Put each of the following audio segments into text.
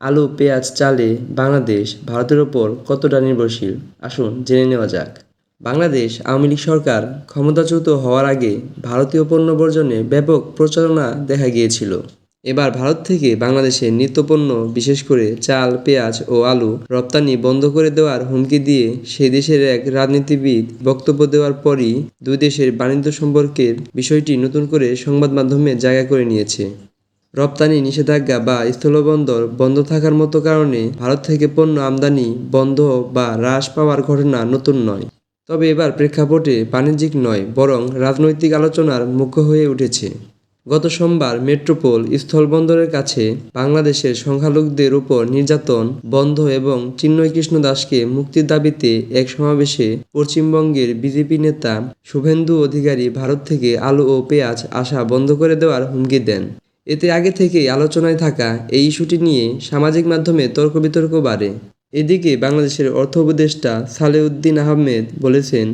আলু, পেঁয়াজ, চালে বাংলাদেশ ভারতের ওপর কতটা নির্ভরশীল? আসুন জেনে নেওয়া যাক। বাংলাদেশ আওয়ামী লীগ সরকার ক্ষমতাচ্যুত হওয়ার আগে ভারতীয় পণ্য বর্জনে ব্যাপক প্রচারণা দেখা গিয়েছিল। এবার ভারত থেকে বাংলাদেশে নিত্যপণ্য, বিশেষ করে চাল, পেঁয়াজ ও আলু, রপ্তানি বন্ধ করে দেওয়ার হুমকি দিয়ে সেই দেশের এক রাজনীতিবিদ বক্তব্য দেওয়ার পরই দুই দেশের বাণিজ্য সম্পর্কের বিষয়টি নতুন করে সংবাদ মাধ্যমে জায়গা করে নিয়েছে। রপ্তানি, নিষেধাজ্ঞা বা স্থলবন্দর বন্ধ থাকার মতো কারণে ভারত থেকে পণ্য আমদানি বন্ধ বা হ্রাস পাওয়ার ঘটনা নতুন নয়। তবে এবার প্রেক্ষাপটে বাণিজ্যিক নয়, বরং রাজনৈতিক আলোচনার মুখ্য হয়ে উঠেছে। গত সোমবার মেট্রোপোল স্থলবন্দরের কাছে বাংলাদেশের সংখ্যালঘুদের উপর নির্যাতন, বন্ধ এবং চিন্ময় কৃষ্ণ দাসকে মুক্তির দাবিতে এক সমাবেশে পশ্চিমবঙ্গের বিজেপি নেতা শুভেন্দু অধিকারী ভারত থেকে আলু ও পেঁয়াজ আসা বন্ধ করে দেওয়ার হুমকি দেন। এতে আগে থেকেই আলোচনায় থাকা এই ইস্যুটি নিয়ে সামাজিক মাধ্যমে তর্ক বিতর্ক বাড়ে। এদিকে বাংলাদেশের অর্থ উপদেষ্টা সালেউদ্দিন আহমেদ বলেছেন,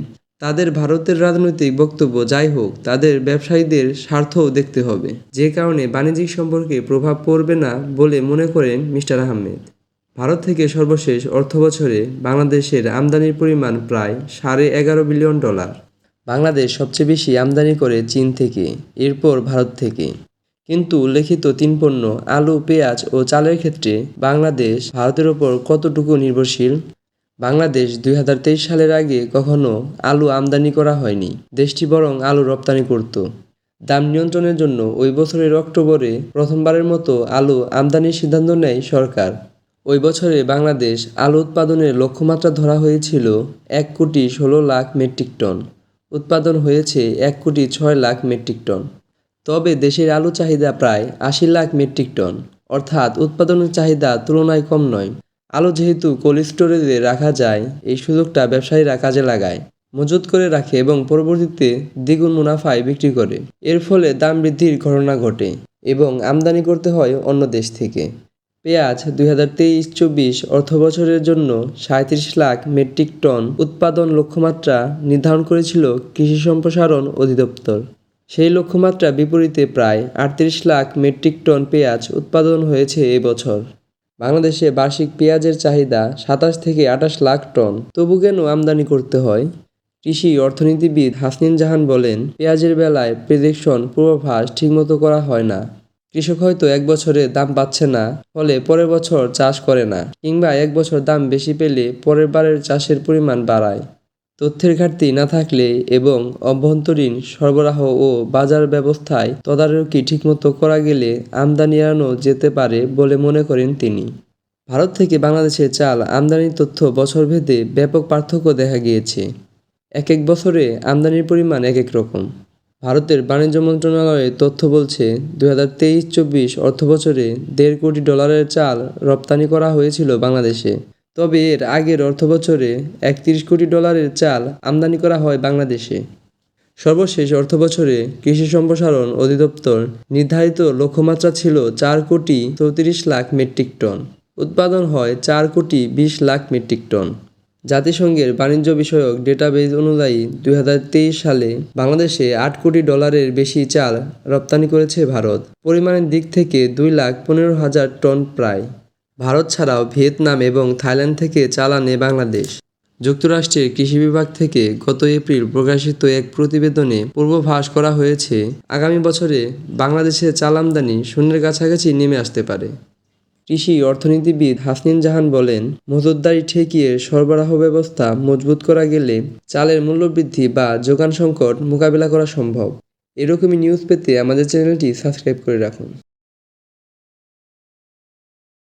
তাদের ভারতের রাজনৈতিক বক্তব্য যাই হোক, তাদের ব্যবসায়ীদের স্বার্থও দেখতে হবে। যে কারণে বাণিজ্যিক সম্পর্কে প্রভাব পড়বে না বলে মনে করেন মিস্টার আহমেদ। ভারত থেকে সর্বশেষ অর্থবছরে বাংলাদেশের আমদানির পরিমাণ প্রায় সাড়ে এগারো বিলিয়ন ডলার। বাংলাদেশ সবচেয়ে বেশি আমদানি করে চীন থেকে, এরপর ভারত থেকে। কিন্তু উল্লেখিত তিন পণ্য, আলু, পেঁয়াজ ও চালের ক্ষেত্রে বাংলাদেশ ভারতের ওপর কতটুকু নির্ভরশীল? বাংলাদেশ দুই হাজার তেইশ সালের আগে কখনো আলু আমদানি করা হয়নি। দেশটি বরং আলু রপ্তানি করত। দাম নিয়ন্ত্রণের জন্য ওই বছরের অক্টোবরে প্রথমবারের মতো আলু আমদানির সিদ্ধান্ত নেয় সরকার। ওই বছরে বাংলাদেশ আলু উৎপাদনের লক্ষ্যমাত্রা ধরা হয়েছিল এক কোটি ষোলো লাখ মেট্রিক টন। উৎপাদন হয়েছে এক কোটি ছয় লাখ মেট্রিক টন। তবে দেশের আলু চাহিদা প্রায় আশি লাখ মেট্রিক টন, অর্থাৎ উৎপাদনের চাহিদা তুলনায় কম নয়। আলু যেহেতু কোল্ড স্টোরেজে রাখা যায়, এই সুযোগটা ব্যবসায়ীরা কাজে লাগায়, মজুত করে রাখে এবং পরবর্তীতে দ্বিগুণ মুনাফায় বিক্রি করে। এর ফলে দাম বৃদ্ধির ঘটনা ঘটে এবং আমদানি করতে হয় অন্য দেশ থেকে। পেঁয়াজ দুই হাজার তেইশ চব্বিশ অর্থবছরের জন্য সাঁত্রিশ লাখ মেট্রিক টন উৎপাদন লক্ষ্যমাত্রা নির্ধারণ করেছিল কৃষি সম্প্রসারণ অধিদপ্তর। সেই লক্ষ্যমাত্রা বিপরীতে প্রায় আটত্রিশ লাখ মেট্রিক টন পেঁয়াজ উৎপাদন হয়েছে এবছর বাংলাদেশে বার্ষিক পেঁয়াজের চাহিদা সাতাশ থেকে আঠাশ লাখ টন। তবু কেন আমদানি করতে হয়? কৃষি অর্থনীতিবিদ হাসনিন জাহান বলেন, পেঁয়াজের বেলায় প্রেডিকশন পূর্বাভাস ঠিকমতো করা হয় না। কৃষক হয়তো এক বছরে দাম পাচ্ছে না, ফলে পরের বছর চাষ করে না, কিংবা এক বছর দাম বেশি পেলে পরের বারের চাষের পরিমাণ বাড়ায়। তথ্যের ঘাটতি না থাকলে এবং অভ্যন্তরীণ সরবরাহ ও বাজার ব্যবস্থায় তদারকি ঠিকমতো করা গেলে আমদানি এড়ানো যেতে পারে বলে মনে করেন তিনি। ভারত থেকে বাংলাদেশে চাল আমদানির তথ্য বছরভেদে ব্যাপক পার্থক্য দেখা গিয়েছে। এক এক বছরে আমদানির পরিমাণ এক এক রকম। ভারতের বাণিজ্য মন্ত্রণালয়ের তথ্য বলছে দু হাজার তেইশ চব্বিশ অর্থবছরে দেড় কোটি ডলারের চাল রপ্তানি করা হয়েছিল বাংলাদেশে। তবে এর আগের অর্থবছরে একত্রিশ কোটি ডলারের চাল আমদানি করা হয় বাংলাদেশে। সর্বশেষ অর্থবছরে কৃষি সম্প্রসারণ অধিদপ্তর নির্ধারিত লক্ষ্যমাত্রা ছিল চার কোটি চৌত্রিশ লাখ মেট্রিক টন। উৎপাদন হয় চার কোটি বিশ লাখ মেট্রিক টন। জাতিসংঘের বাণিজ্য বিষয়ক ডেটাবেজ অনুযায়ী দু হাজার তেইশ সালে বাংলাদেশে আট কোটি ডলারের বেশি চাল রপ্তানি করেছে ভারত। পরিমাণের দিক থেকে দুই লাখ পনেরো হাজার টন প্রায়। ভারত ছাড়াও ভিয়েতনাম এবং থাইল্যান্ড থেকে চাল আনে বাংলাদেশ। যুক্তরাষ্ট্রের কৃষি বিভাগ থেকে গত এপ্রিল প্রকাশিত এক প্রতিবেদনে পূর্বাভাস করা হয়েছে, আগামী বছরে বাংলাদেশের চাল আমদানি শূন্যের কাছাকাছি নেমে আসতে পারে। কৃষি অর্থনীতিবিদ হাসনিন জাহান বলেন, মজুতদারি ঠেকিয়ে সরবরাহ ব্যবস্থা মজবুত করা গেলে চালের মূল্যবৃদ্ধি বা যোগান সংকট মোকাবিলা করা সম্ভব। এরকমই নিউজ পেতে আমাদের চ্যানেলটি সাবস্ক্রাইব করে রাখুন।